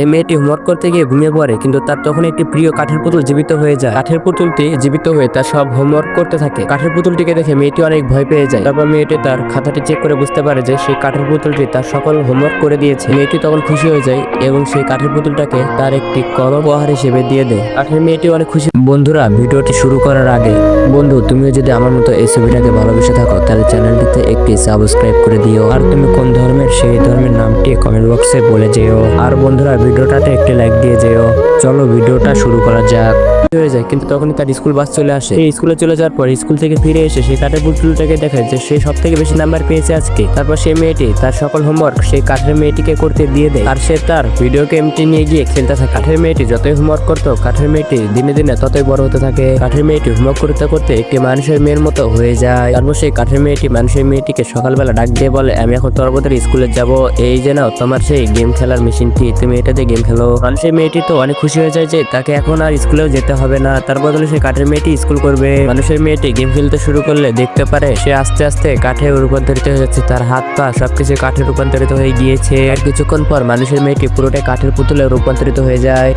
এই মেয়েটি হোমওয়ার্ক করতে গিয়ে ঘুমিয়ে পড়ে, কিন্তু তার তখন একটি প্রিয় কাঠের পুতুল জীবিত হয়ে যায়। কাঠের পুতুলটি জীবিত হয়ে তার সব হোমওয়ার্ক করতে থাকে। কাঠের পুতুলটিকে দেখে মেয়েটি অনেক ভয় পেয়ে যায়। তারপর মেয়েটি তার খাতাটি চেক করে বুঝতে পারে যে সেই কাঠের পুতুলটি তার সকল হোমওয়ার্ক করে দিয়েছে। মেয়েটি তখন খুশি হয়ে যায় এবং সেই কাঠের পুতুলটাকে তার একটি কলম উপহার হিসেবে দিয়ে দেয়। কাঠের মেয়েটি অনেক খুশি। বন্ধুরা, ভিডিওটি শুরু করার আগে, বন্ধু, তুমিও যদি আমার মতো এই ছবিটাকে ভালোবেসে থাকো, তাহলে চ্যানেলটিতে একটি সাবস্ক্রাইব করে দিও। আর তুমি কোন ধর্মের, সেই ধর্মের নামটি কমেন্ট বক্সে বলে যেও। আর বন্ধুরা ভিডিওটাতে একটি লাইক দিয়ে যেও। চলো ভিডিওটা শুরু করা যাক। হয়ে যায়, কিন্তু তখনই তার স্কুল বাস চলে আসে। এই স্কুলে চলে যাওয়ার পর স্কুল থেকে ফিরে এসে সেই কাঠের পুতুলটাকে দেখায় যে সে সব থেকে বেশি নাম্বার পেয়েছে আজকে। তারপর সেই মেয়েটি, তার সকল হোমওয়ার্ক সেই কাঠের মেয়েটিকে করতে দিয়ে দেয়। আর সে তার ভিডিও গেমটি নিয়ে গিয়ে খেলতে থাকে। কাঠের মেয়েটি যতই হোমওয়ার্ক করতো, কাঠের মেয়েটি দিনে দিনে ততই বড় হতে থাকে। কাঠের মেয়েটি হোমওয়ার্ক করতে করতে একটি মানুষের মেয়ের মতো হয়ে যায়। তারপর সেই কাঠের মেয়েটি মানুষের মেয়েটিকে সকালবেলা ডাক দিয়ে বলে, আমি এখন তোর বোধহয় স্কুলে যাব। এই যে নাও, তোমার সেই গেম খেলার মেশিনটি তুমি এটাতে গেম খেলো। মানুষের মেয়েটি তো অনেক খুশি হয়ে যায় যে তাকে এখন আর স্কুলেও যেতে হবে না। তার বদলে সে কাঠের মেয়েটি স্কুল করবে। মানুষের মেয়েটি গেম খেলতে শুরু করলে দেখতে পারে সে আস্তে আস্তে কাঠে রূপান্তরিত হয়ে যাচ্ছে। তার হাত পা সবকিছু কাঠে রূপান্তরিত হয়ে গিয়েছে। আর কিছুক্ষণ পর মানুষের মেয়েটি পুরোটাই কাঠের পুতুলে রূপান্তরিত হয়ে যায়।